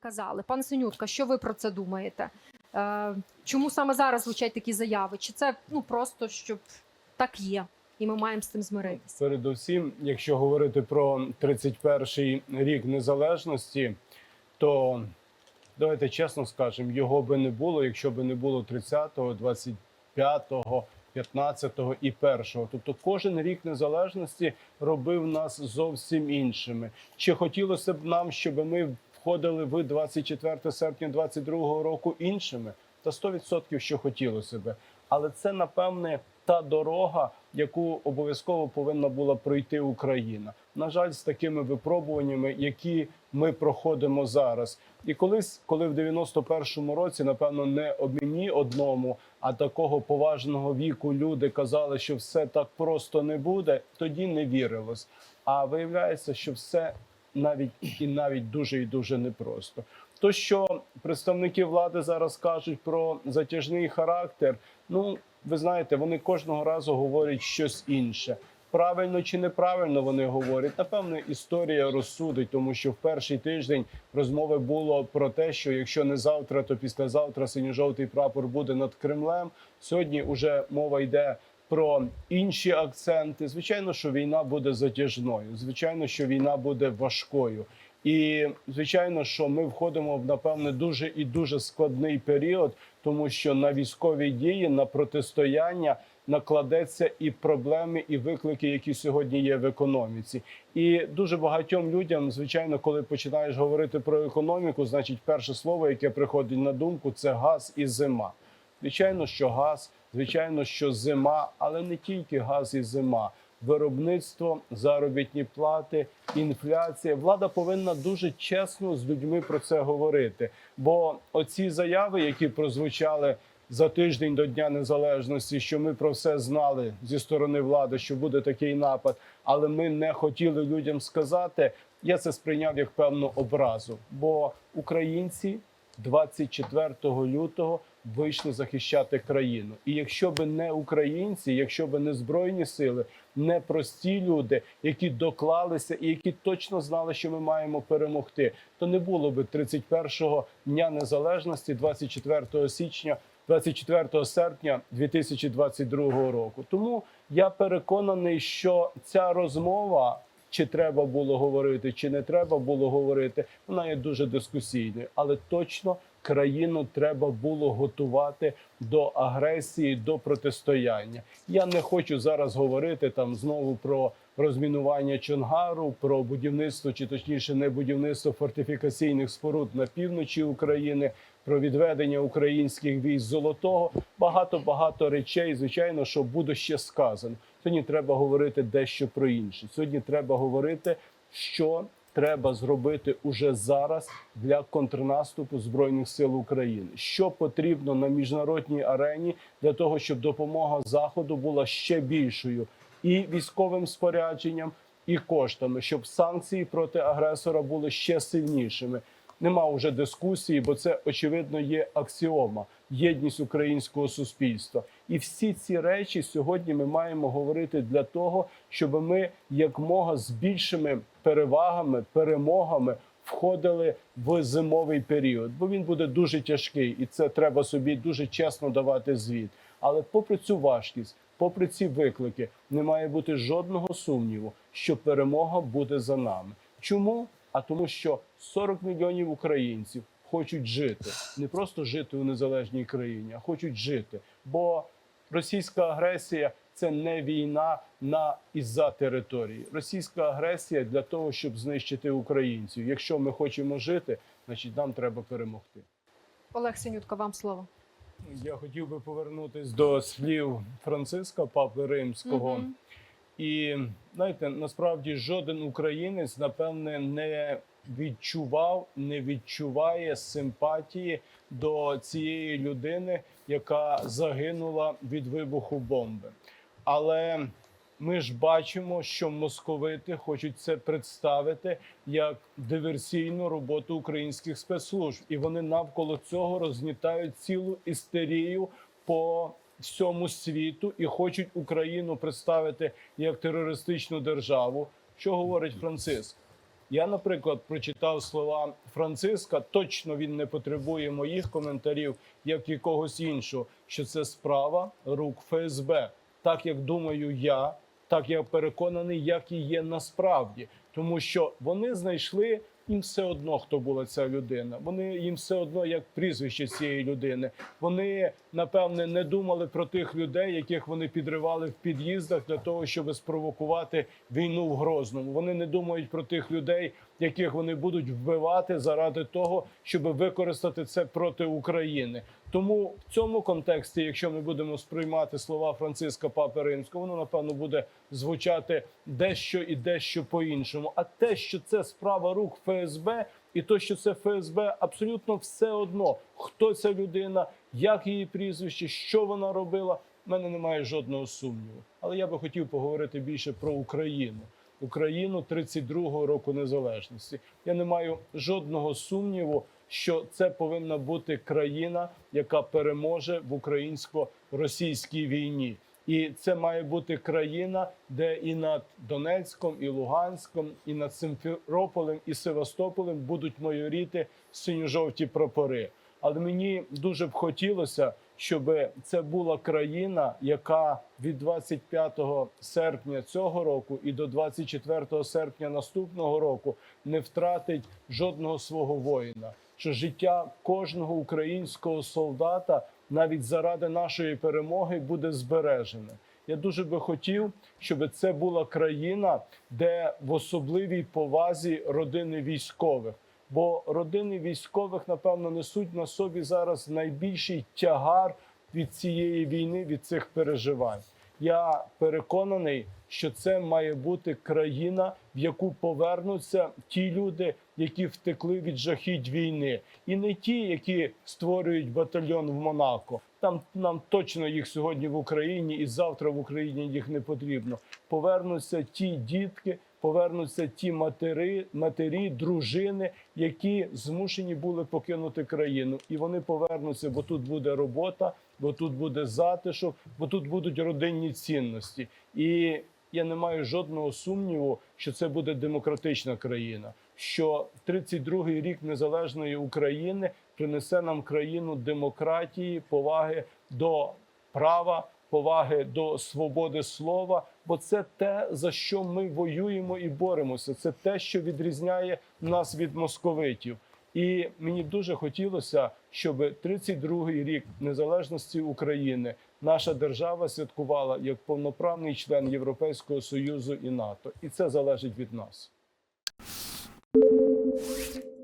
казали. Пане Синютка, що ви про це думаєте? Е, чому саме зараз звучать такі заяви? Чи це ну просто щоб так є, і ми маємо з цим змиритися? Передусім, якщо говорити про 31-й рік незалежності, то давайте чесно скажемо, його би не було, якщо би не було 30-го, 25-го, 15-го і 1-го. Тобто кожен рік незалежності робив нас зовсім іншими. Чи хотілося б нам, щоб ми входили в 24 серпня 22-го року іншими? Та 100% що хотілося би. Але це напевне та дорога, яку обов'язково повинна була пройти Україна. На жаль, з такими випробуваннями, які ми проходимо зараз. І колись, коли в 91-му році, напевно, не об мені одному, а такого поважного віку люди казали, що все так просто не буде, тоді не вірилось. А виявляється, що все навіть і навіть дуже і дуже непросто. То, що представники влади зараз кажуть про затяжний характер, ну ви знаєте, вони кожного разу говорять щось інше. Правильно чи неправильно вони говорять, напевно, історія розсудить, тому що в перший тиждень розмови було про те, що якщо не завтра, то післязавтра синьо-жовтий прапор буде над Кремлем. Сьогодні вже мова йде про інші акценти. Звичайно, що війна буде затяжною. Звичайно, що війна буде важкою. І звичайно, що ми входимо в напевне дуже і дуже складний період, тому що на військові дії, на протистояння накладеться і проблеми, і виклики, які сьогодні є в економіці. І дуже багатьом людям, звичайно, коли починаєш говорити про економіку, значить, перше слово, яке приходить на думку, це газ і зима. Звичайно, що газ, звичайно, що зима, але не тільки газ і зима. Виробництво, заробітні плати, інфляція. Влада повинна дуже чесно з людьми про це говорити. Бо оці заяви, які прозвучали за тиждень до Дня Незалежності, що ми про все знали зі сторони влади, що буде такий напад, але ми не хотіли людям сказати. Я це сприйняв як певну образу. Бо українці 24 лютого вийшли захищати країну. І якщо би не українці, якщо би не збройні сили, не прості люди, які доклалися і які точно знали, що ми маємо перемогти, то не було би 31-го дня незалежності, 24 січня. 24 серпня 2022 року. Тому я переконаний, що ця розмова, чи треба було говорити, чи не треба було говорити, вона є дуже дискусійною, але точно країну треба було готувати до агресії, до протистояння. Я не хочу зараз говорити там знову про розмінування Чонгару, про будівництво, чи точніше, не будівництво фортифікаційних споруд на півночі України. Про відведення українських військ золотого багато багато речей. Звичайно, що буде ще сказано. Сьогодні треба говорити дещо про інше. Сьогодні треба говорити, що треба зробити уже зараз для контрнаступу збройних сил України. Що потрібно на міжнародній арені для того, щоб допомога заходу була ще більшою і військовим спорядженням, і коштами, щоб санкції проти агресора були ще сильнішими. Нема вже дискусії, бо це очевидно є аксіома єдність українського суспільства. І всі ці речі сьогодні ми маємо говорити для того, щоб ми якмога з більшими перевагами, перемогами входили в зимовий період, бо він буде дуже тяжкий, і це треба собі дуже чесно давати звіт. Але попри цю важкість, попри ці виклики, не має бути жодного сумніву, що перемога буде за нами. Чому? А тому, що 40 мільйонів українців хочуть жити, не просто жити у незалежній країні, а хочуть жити. Бо російська агресія це не війна на і за території. Російська агресія для того, щоб знищити українців. Якщо ми хочемо жити, значить нам треба перемогти. Олег Синютка, вам слово. Я хотів би повернутися до слів Франциска Папи Римського. Мгм. І знаєте, насправді жоден українець, напевне, не відчував, не відчуває симпатії до цієї людини, яка загинула від вибуху бомби. Але ми ж бачимо, що московити хочуть це представити як диверсійну роботу українських спецслужб, і вони навколо цього розгнітають цілу істерію по всьому світу і хочуть Україну представити як терористичну державу. Що говорить Франциск? Я, наприклад, прочитав слова Франциска. Точно він не потребує моїх коментарів, як і когось іншого, що це справа рук ФСБ. Так як думаю я, так я переконаний, як і є насправді, тому що вони знайшли. Їм все одно, хто була ця людина. Вони їм все одно як прізвище цієї людини. Вони напевне не думали про тих людей, яких вони підривали в під'їздах для того, щоб спровокувати війну в Грозному. Вони не думають про тих людей, яких вони будуть вбивати заради того, щоб використати це проти України. Тому в цьому контексті, якщо ми будемо сприймати слова Франциска Папи Римського, воно напевно буде звучати дещо і дещо по-іншому. А те, що це справа рук ФСБ, і то, що це ФСБ, абсолютно все одно, хто ця людина, як її прізвище, що вона робила. в мене немає жодного сумніву. Але я би хотів поговорити більше про Україну. Україну 32-го року незалежності. Я не маю жодного сумніву, що це повинна бути країна, яка переможе в українсько-російській війні. І це має бути країна, де і над Донецьком, і Луганськом, і над Симферополем, і Севастополем будуть майоріти синьо-жовті прапори. Але мені дуже б хотілося, щоб це була країна, яка від 25 серпня цього року і до 24 серпня наступного року не втратить жодного свого воїна. Що життя кожного українського солдата навіть заради нашої перемоги буде збережене. Я дуже би хотів, щоб це була країна, де в особливій повазі родини військових. Бо родини військових, напевно, несуть на собі зараз найбільший тягар від цієї війни, від цих переживань. Я переконаний, що це має бути країна, в яку повернуться ті люди, які втекли від жахіть війни, і не ті, які створюють батальйон в Монако. Там нам точно їх сьогодні в Україні і завтра в Україні їх не потрібно. Повернуться ті дітки, повернуться ті матери, матері, дружини, які змушені були покинути країну, і вони повернуться, бо тут буде робота, бо тут буде затишок, бо тут будуть родинні цінності. І я не маю жодного сумніву, що це буде демократична країна. Що 32-й рік незалежної України принесе нам країну демократії, поваги до права, поваги до свободи слова. Бо це те, за що ми воюємо і боремося. Це те, що відрізняє нас від московитів. І мені дуже хотілося, щоб 32-й рік незалежності України наша держава святкувала як повноправний член Європейського союзу і НАТО, і це залежить від нас. you